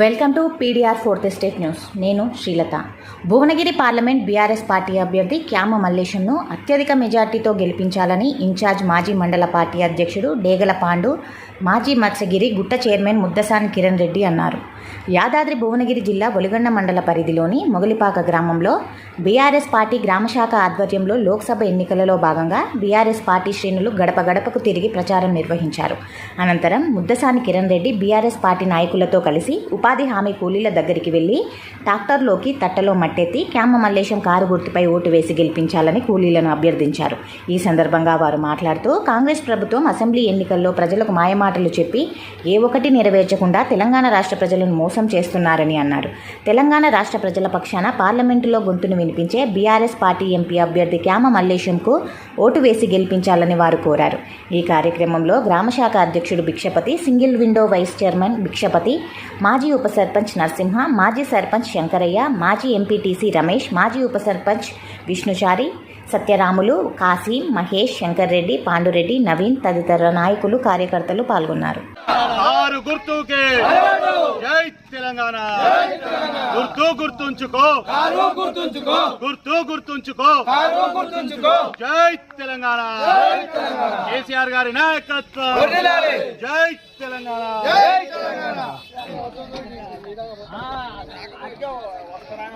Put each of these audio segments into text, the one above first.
Welcome to PDR fourth estate news. నేను Srilatha. Bhuvanagiri parliament BRS party అభ్యర్థి క్యామ మల్లేశంను అత్యధిక మెజార్టీతో గెలిపించాలని ఇన్ఛార్జ్ మాజీ మండల పార్టీ అధ్యక్షుడు డేగల పాండు మాజీ మత్స్యగిరి గుట్ట చైర్మన్ ముద్దసాని కిరణ్ రెడ్డి అన్నారు. యాదాద్రి భువనగిరి జిల్లా ఒలిగొండ మండల పరిధిలోని మొగలిపాక గ్రామంలో బీఆర్ఎస్ పార్టీ గ్రామశాఖ ఆధ్వర్యంలో లోక్సభ ఎన్నికలలో భాగంగా బీఆర్ఎస్ పార్టీ శ్రేణులు గడప గడపకు తిరిగి ప్రచారం నిర్వహించారు. అనంతరం ముద్దసాని కిరణ్ రెడ్డి బీఆర్ఎస్ పార్టీ నాయకులతో కలిసి ఉపాధి హామీ కూలీల దగ్గరికి వెళ్ళి ట్రాక్టర్లోకి తట్టలో మట్టెత్తి క్యామ మల్లేశం కారు గుర్తుపై ఓటు వేసి గెలిపించాలని కూలీలను అభ్యర్థించారు. ఈ సందర్భంగా వారు మాట్లాడుతూ కాంగ్రెస్ ప్రభుత్వం అసెంబ్లీ ఎన్నికల్లో ప్రజలకు మాయమాటలు చెప్పి ఏ ఒక్కటి నెరవేర్చకుండా తెలంగాణ రాష్ట్ర ప్రజలను మోసం చేస్తున్నారని అన్నారు. తెలంగాణ రాష్ట్ర ప్రజల పక్షాన పార్లమెంటులో గొంతును వినిపించే బీఆర్ఎస్ పార్టీ ఎంపీ అభ్యర్థి క్యామ మల్లేశంకు ఓటు వేసి గెలిపించాలని వారు కోరారు. ఈ కార్యక్రమంలో గ్రామశాఖ అధ్యక్షుడు Bhikshapathi single window vice chairman Bhikshapathi మాజీ ఉప సర్పంచ్ నరసింహ మాజీ సర్పంచ్ శంకరయ్య మాజీ ఎంపీటీసీ రమేష్ మాజీ ఉప సర్పంచ్ విష్ణుచారి సత్యరాములు కాశీ మహేష్ శంకర్ రెడ్డి పాండురెడ్డి నవీన్ తదితర నాయకులు కార్యకర్తలు పాల్గొన్నారు. ఆరు గుర్తుకే. జై తెలంగాణ. గుర్తు గుర్తుంచుకో. కారు గుర్తుంచుకో. గుర్తు గుర్తుంచుకో. కారు గుర్తుంచుకో. జై తెలంగాణ. కేసీఆర్ గారి నాయకత్వం. జై తెలంగాణ. జై తెలంగాణ.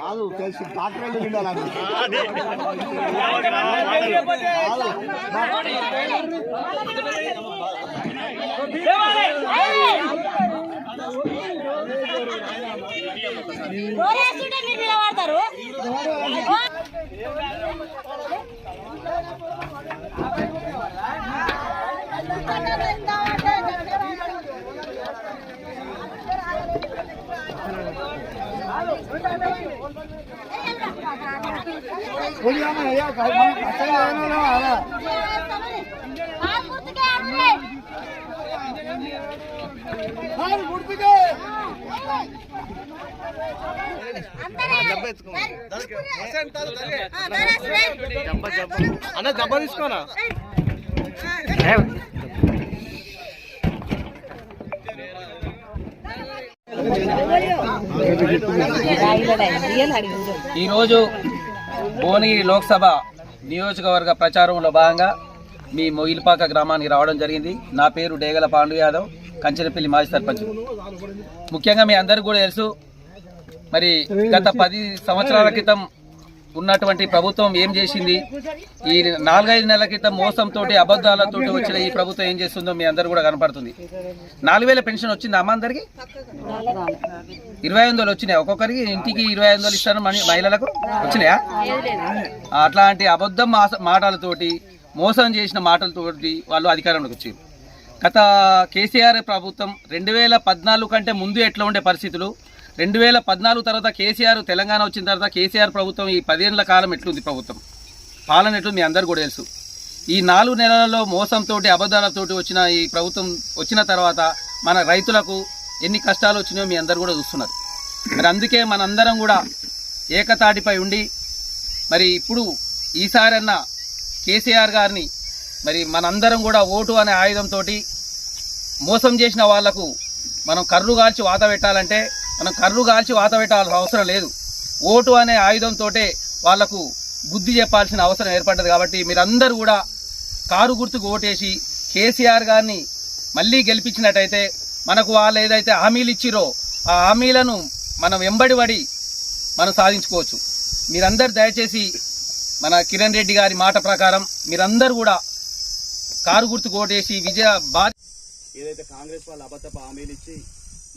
కాదు తెలిసి డాక్టర్ అంటే మామూలా? మనం కింద పడొద్దు. ఏయ్, లేదా, ఏయ్. ఏయ్. గోరేస్తుంటే మీరు నిలబడతారు ఓ. ఆ గుర్తుకే అమ్మే. అంతనే. ఆ, దొరేసి, ఏయ్. అన్న దెబ్బ తీసుకోనా? ఈరోజు భువనగిరి లోక్సభ నియోజకవర్గ ప్రచారంలో భాగంగా మీ మొయిల్పాక గ్రామానికి రావడం జరిగింది. నా పేరు డేగల పాండు యాదవ్. కంచెలపల్లి మాజీ సర్పంచ్. ముఖ్యంగా మీ అందరికీ కూడా తెలుసు మరి గత పది సంవత్సరాల క్రితం ఉన్నటువంటి ప్రభుత్వం ఏం చేసింది? ఈ నాలుగైదు నెలల క్రితం మోసంతో అబద్ధాలతో వచ్చిన ఈ ప్రభుత్వం ఏం చేస్తుందో మీ అందరు కూడా కనపడుతుంది. నాలుగు వేల పెన్షన్ వచ్చిందా అమ్మ అందరికి? ఇరవై ఐదు వందలు వచ్చినాయి? ఒక్కొక్కరికి ఇంటికి ఇరవై ఐదు వందలు ఇస్తాను మహిళలకు వచ్చినాయా? అట్లాంటి అబద్ధం మాటలతోటి మోసం చేసిన మాటలతోటి వాళ్ళు అధికారంలోకి వచ్చారు గత కేసీఆర్ ప్రభుత్వం రెండు వేల పద్నాలుగు కంటే ముందు ఎట్లా ఉండే పరిస్థితులు? రెండు వేల పద్నాలుగు తర్వాత కేసీఆర్ తెలంగాణ వచ్చిన తర్వాత కేసీఆర్ ప్రభుత్వం ఈ పదేళ్ళ కాలం ఎట్లుంది ప్రభుత్వం? పాలన ఎట్లు మీ అందరు కూడా తెలుసు. ఈ నాలుగు నెలలలో మోసంతో అబద్ధాలతోటి వచ్చిన ఈ ప్రభుత్వం వచ్చిన తర్వాత మన రైతులకు ఎన్ని కష్టాలు వచ్చినాయో మీ అందరు కూడా చూస్తున్నారు. మరి అందుకే మనందరం కూడా ఏకతాటిపై ఉండి మరి ఇప్పుడు ఈసారన్న కేసీఆర్ గారిని మరి మనందరం కూడా ఓటు అనే ఆయుధంతో మోసం చేసిన వాళ్ళకు మనం కర్రు కాల్చి వాత పెట్టాలంటే మనం కర్రు కాల్చి వాత పెట్టాల్సిన అవసరం లేదు. ఓటు అనే ఆయుధంతో వాళ్ళకు బుద్ధి చెప్పాల్సిన అవసరం ఏర్పడ్డది కాబట్టి మీరందరూ కూడా కారు గుర్తుకు ఓటేసి కేసీఆర్ గారిని మళ్ళీ గెలిపించినట్టయితే మనకు వాళ్ళు ఏదైతే హామీలు ఇచ్చిరో ఆ హామీలను మనం వెంబడి పడి మనం సాధించుకోవచ్చు. మీరందరు దయచేసి మన కిరణ్ రెడ్డి గారి మాట ప్రకారం మీరందరూ కూడా కారు గుర్తుకు ఓటేసి విజయ బా ఏదైతే కాంగ్రెస్ వాళ్ళు అబద్ధపు హామీలు ఇచ్చి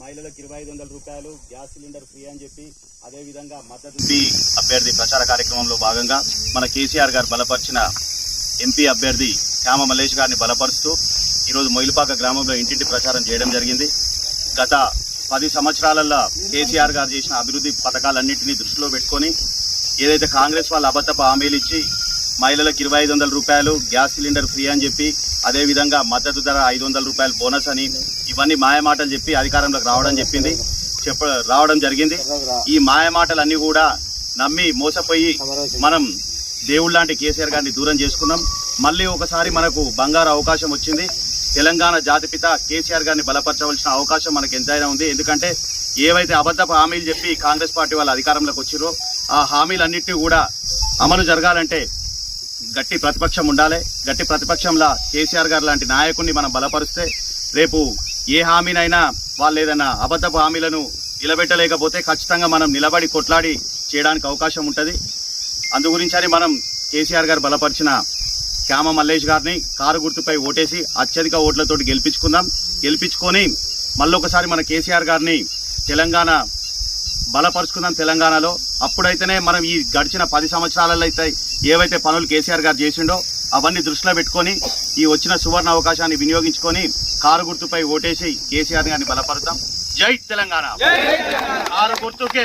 మహిళలకు ఇరవై ఐదు వందల రూపాయలు గ్యాస్ సిలిండర్ ఫ్రీ అని చెప్పి అదేవిధంగా మద్దతు అభ్యర్థి ప్రచార కార్యక్రమంలో భాగంగా మన కేసీఆర్ గారు బలపరిచిన ఎంపీ అభ్యర్థి శ్యామ మల్లేష్ గారిని బలపరుస్తూ ఈరోజు మొయిలపాక గ్రామంలో ఇంటింటి ప్రచారం చేయడం జరిగింది. గత పది సంవత్సరాలలో కేసీఆర్ గారు చేసిన అభివృద్ధి పథకాలన్నింటినీ దృష్టిలో పెట్టుకొని ఏదైతే కాంగ్రెస్ వాళ్ళు అబద్ధపు హామీలు ఇచ్చి మహిళలకు ఇరవై ఐదు వందల రూపాయలు గ్యాస్ సిలిండర్ ఫ్రీ అని చెప్పి అదేవిధంగా మద్దతు ధర ఐదు వందల రూపాయలు బోనస్ అని ఇవన్నీ మాయమాటలు చెప్పి అధికారంలోకి రావడం చెప్పింది. చెప్ప రావడం జరిగింది. ఈ మాయమాటలన్నీ కూడా నమ్మి మోసపోయి మనం దేవుడు లాంటి కేసీఆర్ గారిని దూరం చేసుకున్నాం. మళ్ళీ ఒకసారి మనకు బంగారు అవకాశం వచ్చింది. తెలంగాణ జాతిపిత కేసీఆర్ గారిని బలపరచవలసిన అవకాశం మనకు ఎంతైనా ఉంది. ఎందుకంటే ఏవైతే అబద్ధపు హామీలు చెప్పి కాంగ్రెస్ పార్టీ వాళ్ళు అధికారంలోకి వచ్చిరో ఆ హామీలన్నింటినీ కూడా అమలు జరగాలంటే గట్టి ప్రతిపక్షం ఉండాలి. గట్టి ప్రతిపక్షంలో కేసీఆర్ గారు లాంటి నాయకుడిని మనం బలపరిస్తే రేపు ఏ హామీనైనా వాళ్ళు ఏదైనా అబద్ధపు హామీలను నిలబెట్టలేకపోతే ఖచ్చితంగా మనం నిలబడి కొట్లాడి చేయడానికి అవకాశం ఉంటుంది. అందుగురించని మనం కేసీఆర్ గారు బలపరిచిన క్యామ మల్లేష్ గారిని కారు గుర్తుపై ఓటేసి అత్యధిక ఓట్లతో గెలిపించుకుందాం. గెలిపించుకొని మళ్ళొకసారి మన కేసీఆర్ గారిని తెలంగాణ బలపరుచుకుందాం తెలంగాణలో. అప్పుడైతేనే మనం ఈ గడిచిన పది సంవత్సరాలలో అయితే ఏవైతే పనులు కేసీఆర్ గారు చేసిండో అవన్నీ దృష్టిలో పెట్టుకొని ఈ వచ్చిన సువర్ణ అవకాశాన్ని వినియోగించుకొని కారు గుర్తుపై ఓటేసి కేసీఆర్ గారిని బలపరుద్దాం. జై తెలంగాణ. కారు గుర్తుకే.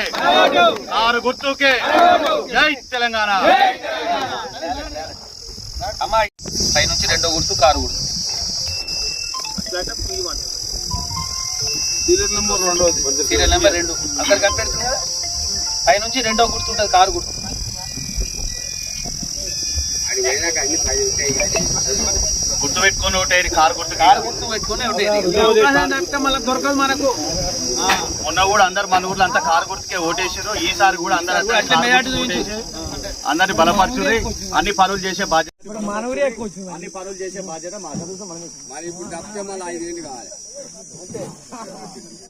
కారు గుర్తుకే. జై తెలంగాణ. అమ్మాయి పై నుంచి రెండో గుర్తు కారు గుర్తు. సీరియల్ నెంబర్ రెండు. అందరు కనిపెడుతుంది కదా పై నుంచి రెండో గుర్తు ఉంటుంది కారు గుర్తు. గుర్తు పెట్టుకొని ఓటేరి కారు గుర్తు కారు గుర్తు పెట్టుకుని దొరకదు మనకు. మొన్న కూడా అందరు మన ఊర్లో అంతా కారు గుర్తుకే ఓటేసారు ఈసారి కూడా అందరు అందరిని బలపరచుర్రి. అన్ని పనులు చేసే బాధ్యత. అన్ని పనులు చేసే బాధ్యత మాది.